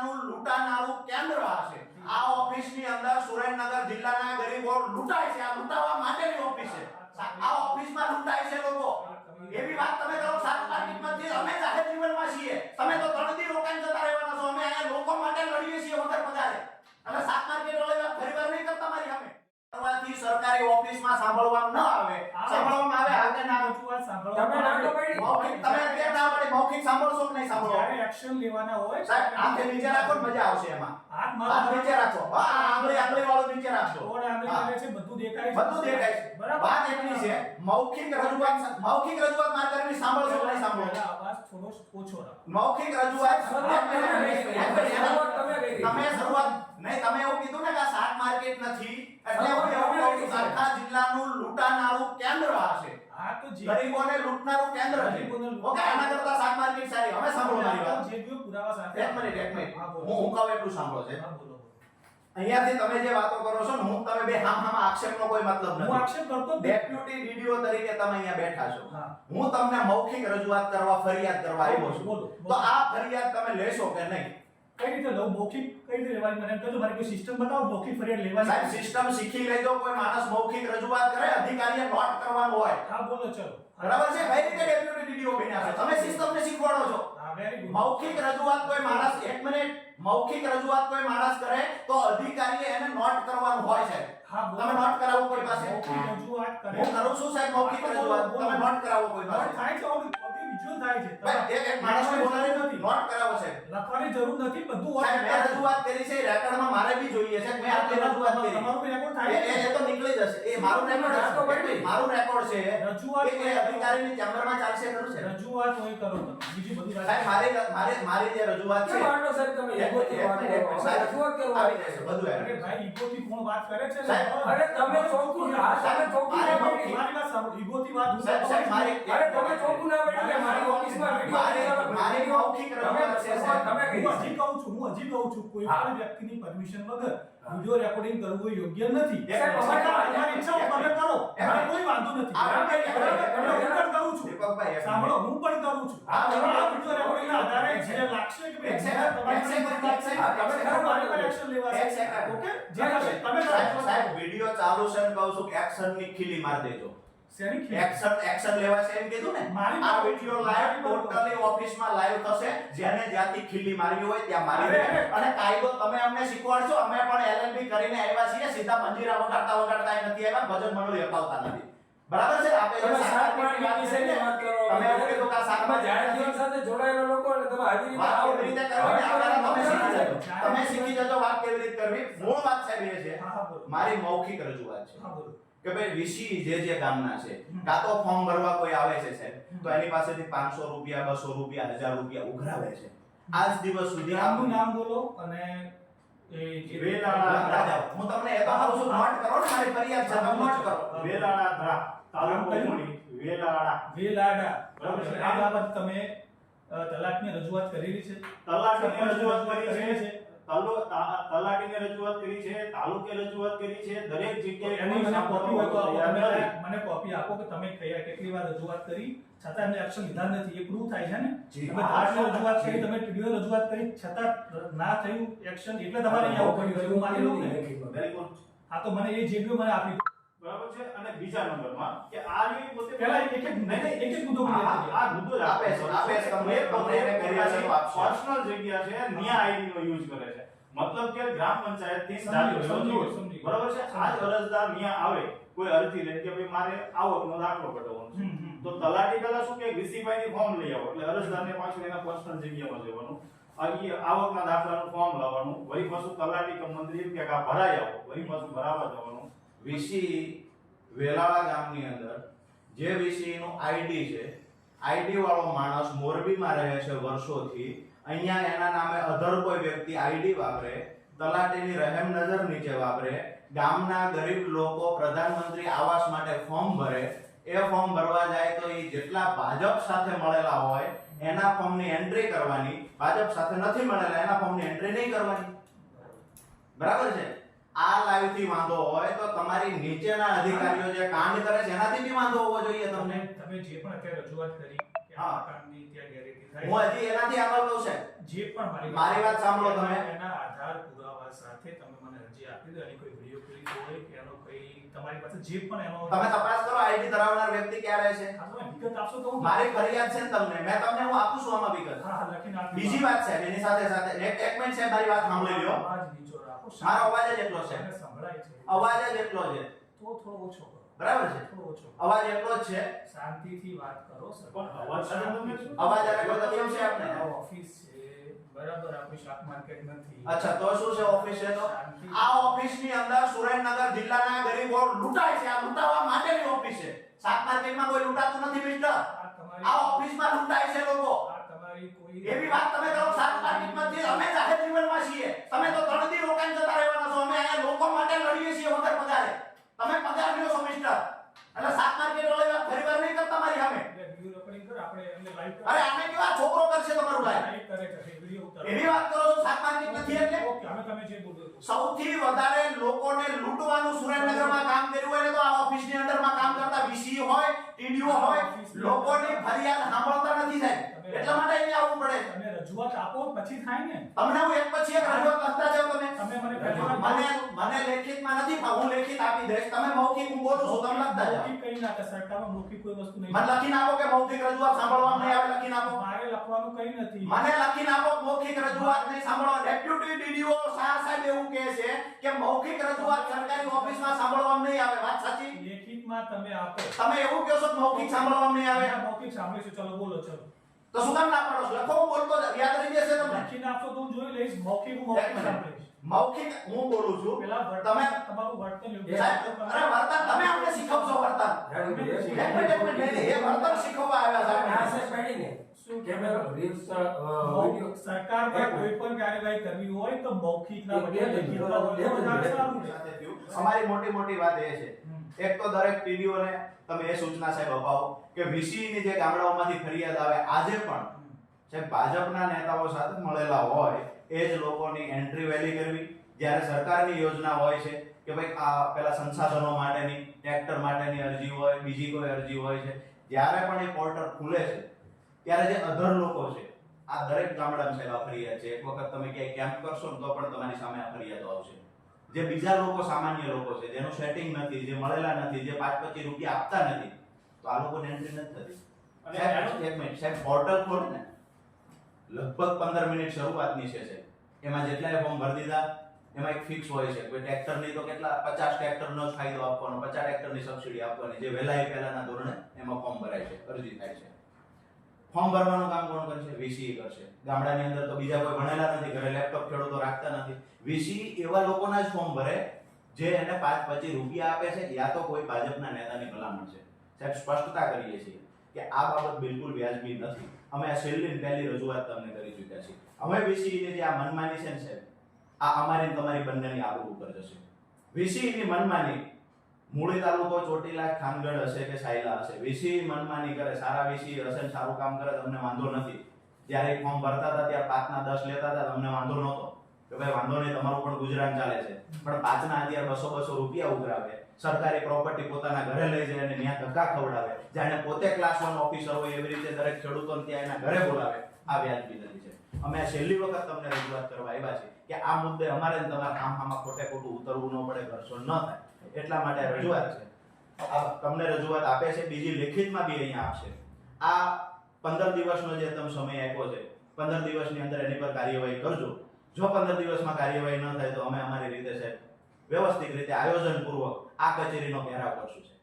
જિલ્લાનું લૂંટાનારું કેન્દ્ર હશે આ ઓફિસની અંદર સુરેન્દ્રનગર જિલ્લાના ગરીબો લૂંટાય છે. આ લૂંટાવા માટેની ઓફિસ છે. આ ઓફિસમાં લૂંટાય છે લોકો. એવી વાત તમે કરો સાત માર્કેટમાંથી અમે જાહેર જીવનમાં છીએ. તમે તો ત્રણ દી રોકાઈને જતા રહેવાના છો. અમે અહીંયા લોકો માટે લડીએ છીએ વગર પગારે. અને સાત માર્કેટ વાળા ફરી વાર નહીં કરતા મારી સામે. કરવાથી સરકારી ઓફિસમાં સાંભળવા ન આવે. સાંભળવામાં આવે ના રજૂઆત સાંભળવા તમે ના તો પડી. મૌખિક તમે અત્યારે ના પડે મૌખિક સાંભળશો કે નહીં સાંભળો. જ્યારે એક્શન લેવાના હોય સાહેબ હાથે નીચે રાખો ને મજા આવશે એમાં. હાથ હાથ નીચે રાખો. હા આંગળી આંગળી વાળું નીચે રાખો કોણ આંગળી હા. છે બધું દેખાય છે. બધું દેખાય છે. બરાબર? વાત એટલી છે. મૌખિક રજૂઆત મૌખિક રજૂઆત કરવી સાંભળશો કે નહીં સાંભળો. પહેલા થોડો ઓછો રાખો. મૌખિક રજૂઆત તમે. શરૂઆત નહીં તમે એવું કીધું ને કે આ શાક માર્કેટ નથી. એટલે હું એવું કહું છું આખા જિલ્લાનું હશે હા તો ગરીબોને લૂંટનારું કેન્દ્ર છે. ઓકે આના કરતા શાક માર્કેટ સારી હવે સાંભળો મારી વાત. જે જો પુરાવા સાથે એક મિનિટ એક મિનિટ. હું હું કહું એટલું સાંભળો છે. અહીંયાથી તમે જે વાતો કરો છો ને હું તમે બે હામ હામ આક્ષેપનો કોઈ મતલબ હું આક્ષેપ કરતો ડેપ્યુટી ડીડીઓ તરીકે તમે અહીંયા બેઠા છો. હું. તમને મૌખિક રજૂઆત કરવા ફરિયાદ કરવા આવ્યો છું. તો આ ફરિયાદ તમે લેશો કે નહીં? કઈ રીતે લઉં? મૌખિક કઈ રીતે લેવાની? મને કહેજો મારી કોઈ સિસ્ટમ બતાવો મૌખિક ફરિયાદ લેવાની. સાહેબ સિસ્ટમ શીખી લેજો કોઈ માણસ મૌખિક રજૂઆત કરે અધિકારીએ નોટ કરવાનું હોય. હા બોલો ચલો. બરાબર છે? કઈ રીતે ડેપ્યુટી ડીડીઓ બન્યા છે? તમે સિસ્ટમને શીખવાડો છો. હા વેરી ગુડ મૌખિક રજૂઆત કોઈ માણસ એક મિનિટ મૌખિક રજૂઆત કોઈ માણસ કરે તો અધિકારીએ એને નોટ કરવાનું હોય છે. તમે નોટ કરાવો કોઈ પાસે? રજૂઆત કરે. હું કરું છું સાહેબ મૌખિક રજૂઆત. તમે નોટ કરાવો કોઈ પાસે? થાય છે ઓલું ઓલું થાય છે. એક એક માણસને બોલાવી નથી નોટ કરાવો છે લખવાની જરૂર નથી બધું હોય મેં રજૂઆત કરી છે રેકોર્ડમાં મારે બી જોઈએ છે મેં આટલી રજૂઆત કરી. તમારું બી રેકોર્ડ થાય એ- એ તો નીકળી જશે. એ મારું રેકોર્ડ છે. મારું રેકોર્ડ છે. રજૂઆત એ અધિકારીની ચેમ્બરમાં ચાલશે ખરું છે? રજૂઆત હોય કરો તમે બીજી બધી વાત સાહેબ મારી મારી મારી જે રજૂઆત છે આટલો સાહેબ તમે? રજૂઆત કરવા આવી જશે બધું અરે. ભાઈ ઈગોથી કોણ વાત કરે છે? સાહેબ, અરે તમે ચોખ્ખું ના તમે ચોખ્ખું ના મારી વાત સાંભળો. ઈગોથી વાત હું સાહેબ, મારી- અરે તમે ચોખ્ખું ના કે મારી ઓફિસમાં મારી- મારી મૌખિક રજૂઆત છે, સાહેબ. તમે હું હજી કહું છું હું હજી કહું છું કોઈ પણ વ્યક્તિની પરમિશન વગર વિડિયો રેકોર્ડિંગ કરવું યોગ્ય નથી. તમારી ઈચ્છા તમે કરો. કોઈ વાંધો નથી? હું પણ કરું છું. સાંભળો હું પણ કરું છું. આ વિડિયો રેકોર્ડિંગના આધારે જે લાગશે કે તમારી. મારી પર એક્શન એક ઓકે જે તમે સાહેબ વિડિયો ચાલુ છે ને કહું છું એક્શનની ખીલી માર દેજો? એક્શન એક્શન લેવાશે એમ કીધું ને? મારી આ વિડિયો લાઈવ મારી ઓફિસમાં લાઈવ થશે. જેને જ્યાંથી ખીલી મારવી હોય ત્યાં મારી અરે, દે અરે. અને કાયદો તમે અમને શીખવાડશો અમે પણ એલએલબી કરીને આવ્યા છીએ. સીધા મંજીરા વગાડતા વગાડતા નથી આવ્યા ભજન મંડળી અપાવતા નથી. બરાબર છે? આપણે જે તમે શાક શાક માર્કેટની વાત વિશેની વાત કરો. તમે એવું કીધું કે આ જાહેર જીવન સાથે જોડાયેલા લોકો તમે રીતે વાત કેવી રીતે કરવી તમે શીખી જજો. તમે શીખી જજો વાત કેવી રીતે કરવી. મૂળ વાત સાહેબ એ છે. મારી મૌખિક રજૂઆત છે. હા બોલો. કે ભાઈ વીસી જે જે ગામના છે કાં તો ફોર્મ ભરવા કોઈ આવે છે સાહેબ. તો એની પાસેથી 500 રૂપિયા બસો રૂપિયા હજાર રૂપિયા ઉઘરાવે છે. આજ દિવસ સુધી આમનું નામ બોલો અને. રાજા, હું તમને એ તો કહું છું નોટ કરો ને મારી ફરિયાદ છે તમે નોટ કરો. વેલાળા ધરા તાલુકો વેલાડા. બરાબર છે. આ બાબત તમે અ, રજૂઆત કરેલી છે? તલાકની રજૂઆત કરી છે? તલાટીને રજૂઆત કરી છે તાલુકે રજૂઆત કરી છે દરેક જગ્યાએ મને કોપી આપો. મને કોપી કે તમે કયા કેટલી વાર રજૂઆત કરી છતાં એમને એક્શન લીધા નથી એ પ્રૂવ થાય છે ને. તમે તલાટને રજૂઆત કરી તમે ટીડીઓ રજૂઆત કરી છતાં ના થયું એક્શન એટલે તમારે અહીંયા આવું કર્યું માની લઉં ને. હા તો મને એ જે મને આપી. બરાબર છે? અને બીજા નંબરમાં કે આ રીતે પોતે પહેલા એક એક નહીં એક એક મુદ્દો આ- મુદ્દો જ આપે છે, આપે છે, તમને તમને છે. પર્સનલ જગ્યા છે ન્યા આઈડી નો યુઝ કરે છે. મતલબ કે ગ્રામ પંચાયતથી સમજી. બરાબર છે? આ જ અરજદાર ન્યા આવે કોઈ અરજી લે કે ભાઈ મારે આવકનો દાખલો કઢાવવાનો છે. તો તલાટી પહેલા શું કે વીસીભાઈ ની ફોર્મ લઈ આવો. એટલે અરજદારને પાછું એના પર્સનલ જગ્યામાં જવાનું. આવકના દાખલાનું ફોર્મ લાવવાનું. વળી પાછું તલાટી કે મંત્રી કે ભરાઈ આવો. વળી પાછું ભરાવા જવાનું. વીસી વેલાળા ગામની અંદર જે વીસીનું આઈડી છે, આઈડી વાળો માણસ મોરબીમાં રહે છે વર્ષોથી, અહીંયા એના નામે અધર કોઈ વ્યક્તિ આઈડી વાપરે, તલાટીની રહેમ નજર નીચે વાપરે, ગામના ગરીબ લોકો પ્રધાનમંત્રી આવાસ માટે ફોર્મ ભરે, એ ફોર્મ ભરવા જાય તો એ જેટલા ભાજપ સાથે મળેલા હોય, એના ફોર્મની એન્ટ્રી કરવાની, ભાજપ સાથે નથી મળેલા, એના ફોર્મની એન્ટ્રી નહીં કરવાની. બરાબર છે? આ લાઈવથી વાંધો હોય તો તમારી નીચેના અધિકારીઓ જે કાંડ કરે છે એનાથી બી વાંધો હોવો જોઈએ તમને. તમે જે પણ અત્યારે રજૂઆત કરી કે. આ ત્યાં ગેરરીતિ થાય હું હજી એનાથી આગળ કહું છે જે પણ મારી મારી વાત સાંભળો તમે. એના આધાર પુરાવા સાથે તમે મને અરજી આપી દો અને કોઈ વીડિયો ક્લિપ હોય કે એનો કોઈ તમારી પાસે જે પણ એનો તમે તપાસ કરો આઈડી ધરાવનાર વ્યક્તિ ક્યાં રહે છે? તમે વિગત આપશો તો હું મારી ફરિયાદ છે તમને. મેં તમને હું આપું છું આમાં વિગત. હા લખીને આપી બીજી વાત છે એની સાથે સાથે એક એક મિનિટ છે મારી વાત સાંભળી લ્યો. મારો અવાજ જ એટલો છે. સંભળાય છે. અવાજ જ એટલો છે. તો થોડો ઓછો કરો. બરાબર છે? થોડો ઓછો અવાજ એટલો જ છે. શાંતિથી વાત કરો સર. પણ અવાજ અવાજ આવે કોઈ કેમ છે આપને? આ ઓફિસ છે. બરાબર આપણી શાક માર્કેટ નથી. અચ્છા તો શું છે ઓફિસ છે તો આ ઓફિસની અંદર સુરેન્દ્રનગર જિલ્લાના ગરીબો લૂંટાય છે. આ લૂંટાવા માટેની ઓફિસ છે. શાક માર્કેટમાં કોઈ લૂંટાતું નથી મિસ્ટર? આ ઓફિસમાં ઓફિસમાં લૂંટાય છે લોકો. તમારી કોઈ એવી વાત તમે કરો શાક માર્કેટમાં જે અમે જાહેર જીવનમાં છીએ તમે તો ત્રણ દી રોકાઈને જતા રહેવાના છો અમે અહીંયા લોકો માટે લડીએ છીએ વગર પગારે તમે પગાર લ્યો છો મિસ્ટર એટલે શાક માર્કેટ વાળી વાત ફરી વાર નહીં કરતા મારી સામે એટલે વિડિયો રેકોર્ડિંગ કર આપણે એમને લાઈવ અરે આને કેવા છોકરો કરશે તમારું ભાઈ લાઈવ કરે છે વિડિયો ઉતારો એવી વાત કરો છો શાક માર્કેટ નથી એટલે ઓકે અમે તમે જે બોલો છો. સૌથી વધારે લોકોને લૂંટવાનું સુરેન્દ્રનગરમાં કામ કર્યું હોય ને તો આ ઓફિસની અંદરમાં કામ કરતા વીસી હોય ટીડીઓ હોય લોકોની ફરિયાદ સાંભળતા નથી સાહેબ. એટલા માટે અહીં આવવું પડે. તમે રજૂઆત આપો પછી થાય ને. તમને હું એક પછી એક રજૂઆત કરતા જાવ તમે તમે મને મને મને લેખિતમાં નથી પણ હું લેખિત આપી દઈશ. તમે મૌખિક હું બોલું છું તમે લખતા જાઓ મૌખિક કઈ ના કે સરકારમાં મૌખિક કોઈ વસ્તુ નહીં. મને લખીને આપો કે મૌખિક રજૂઆત સાંભળવામાં નહીં આવે લખીને આપો. મારે લખવાનું કઈ નથી. મને લખીને આપો મૌખિક રજૂઆત નહીં સાંભળવા. ડેપ્યુટી ડીડીઓ શાહ સાહેબ એવું કહે છે કે મૌખિક રજૂઆત સરકારી ઓફિસમાં સાંભળવામાં નહીં આવે. વાત સાચી? લેખિતમાં તમે આપો. તમે એવું કહો છો કે મૌખિક સાંભળવામાં નહીં આવે? આ મૌખિક સાંભળીશું ચલો બોલો ચલો. તો શું કામ ના પાડો છો? લખો હું બોલતો જ યાદ રહી જશે તમને. લખીને આપશો તો હું જોઈ લઈશ. મૌખિક હું મૌખિક એક મિનિટ. સાંભળીશ. મૌખિક હું બોલું છું પેલા તમે- તમારું વર્તન અરે વર્તન તમે અમને શીખવશો વર્તન. એ વર્તન શીખવવા આવ્યા સાહેબ. છે પેઢીને. શું કે રીલ્સ, અ, સરકાર પર કોઈ પણ કાર્યવાહી કરવી હોય તો મૌખિક ના બદલે. અમારી મોટી મોટી વાત એ છે. એક તો દરેક ટીડીઓને તમે એ સૂચના સાહેબ અપાવો કે VCE જે ગામડાઓમાંથી ફરિયાદ આવે આજે પણ સાહેબ ભાજપના નેતાઓ સાથે મળેલા હોય એ જ લોકોની એન્ટ્રી વહેલી કરવી. જ્યારે સરકારની યોજના હોય છે કે ભાઈ આ પેલા સંસાધનો માટેની ટ્રેક્ટર માટેની અરજી હોય બીજી કોઈ અરજી હોય છે જ્યારે પણ એ પોર્ટલ ખુલે છે ત્યારે જે અધર લોકો છે આ દરેક ગામડામાં સાહેબ આ ફરિયાદ છે એક વખત તમે ક્યાંય કેમ્પ કરશો ને તો પણ તમારી સામે આ ફરિયાદો આવશે. જે બીજા લોકો સામાન્ય લોકો છે જેનું સેટિંગ નથી જે મળેલા નથી જે પાંચ પચીસ રૂપિયા આપતા નથી તો આ લોકોને એન્ટ્રી નથી થતી. અને સાહેબ એક મિનિટ સાહેબ પોર્ટલ ખોલે ને લગભગ પંદર મિનિટ શરૂઆતની છે સાહેબ. એમાં જેટલાય ફોર્મ ભરી દીધા, એમાં એક ફિક્સ હોય છે. કોઈ ટ્રેક્ટરની તો કેટલા, પચાસ ટ્રેક્ટરનો ફાયદો આપવાનો, પચાસ ટ્રેક્ટરની સબસિડી આપવાની, જે વહેલા એ પહેલાના ધોરણે એમાં ફોર્મ ભરાય છે, અરજી થાય છે. ફોર્મ ભરવાનું કામ કોણ કરશે? વીસી કરશે. ગામડાની અંદર તો બીજા કોઈ ભણેલા નથી, ઘરે લેપટોપ ખેડૂતો રાખતા નથી. વીસી એવા લોકોના જ ફોર્મ ભરે, જે એને પાંચ પચીસ રૂપિયા આપે છે, યા તો કોઈ ભાજપના નેતાની ભલામણ છે. સાહેબ, સ્પષ્ટતા કરીએ છીએ. કે આ બાબત બિલકુલ વ્યાજબી નથી. અમે આ છેલ્લી પહેલી રજૂઆત તમને કરી ચૂક્યા છીએ. અમે વીસીઈની જે આ મનમાની છે ને આ અમારી તમારી બંનેની આબરૂ ઉપર જશે. વીસીઈની મનમાની મૂળી તાલુકો ચોટીલા ખાનગઢ હશે કે સાયલા હશે. વીસી મનમાની કરે, સારા વીસી હશે ને સારું કામ કરે તમને વાંધો નથી. જ્યારે ફોર્મ ભરતા હતા ત્યાં પાંચના દસ લેતા હતા તમને વાંધો નહોતો. કે ભાઈ વાંધો નહીં, તમારું પણ ગુજરાન ચાલે છે. પણ પાંચના અત્યારે બસો બસો રૂપિયા ઉઘરાવે. સરકારી પ્રોપર્ટી પોતાના ઘરે લઈ જાય અને ત્યાં ધક્કા ખવડાવે. જાણે પોતે ક્લાસ વન ઓફિસર હોય એવી રીતે દરેક ખેડૂતોને ત્યાં એના ઘરે બોલાવે. આ વ્યાજબી નથી છે. અમે આ છેલ્લી વખત તમને રજૂઆત કરવા આવ્યા છે કે આ મુદ્દે અમારે તમારા આમ ખોટે ખોટું ઉતરવું ન પડે ઘર્ષણ ન થાય. એટલા માટે રજૂઆત છે. તમને રજૂઆત આપે છે, બીજી લેખિતમાં બી અહીંયા આપશે. આ પંદર દિવસનો જે તમે સમય આપ્યો છે, પંદર દિવસની અંદર એની પર કાર્યવાહી કરજો. જો પંદર દિવસમાં કાર્યવાહી ન થાય તો અમે અમારી રીતે સાહેબ વ્યવસ્થિત રીતે આયોજનપૂર્વક આ કચેરીનો ઘેરાવ કરશું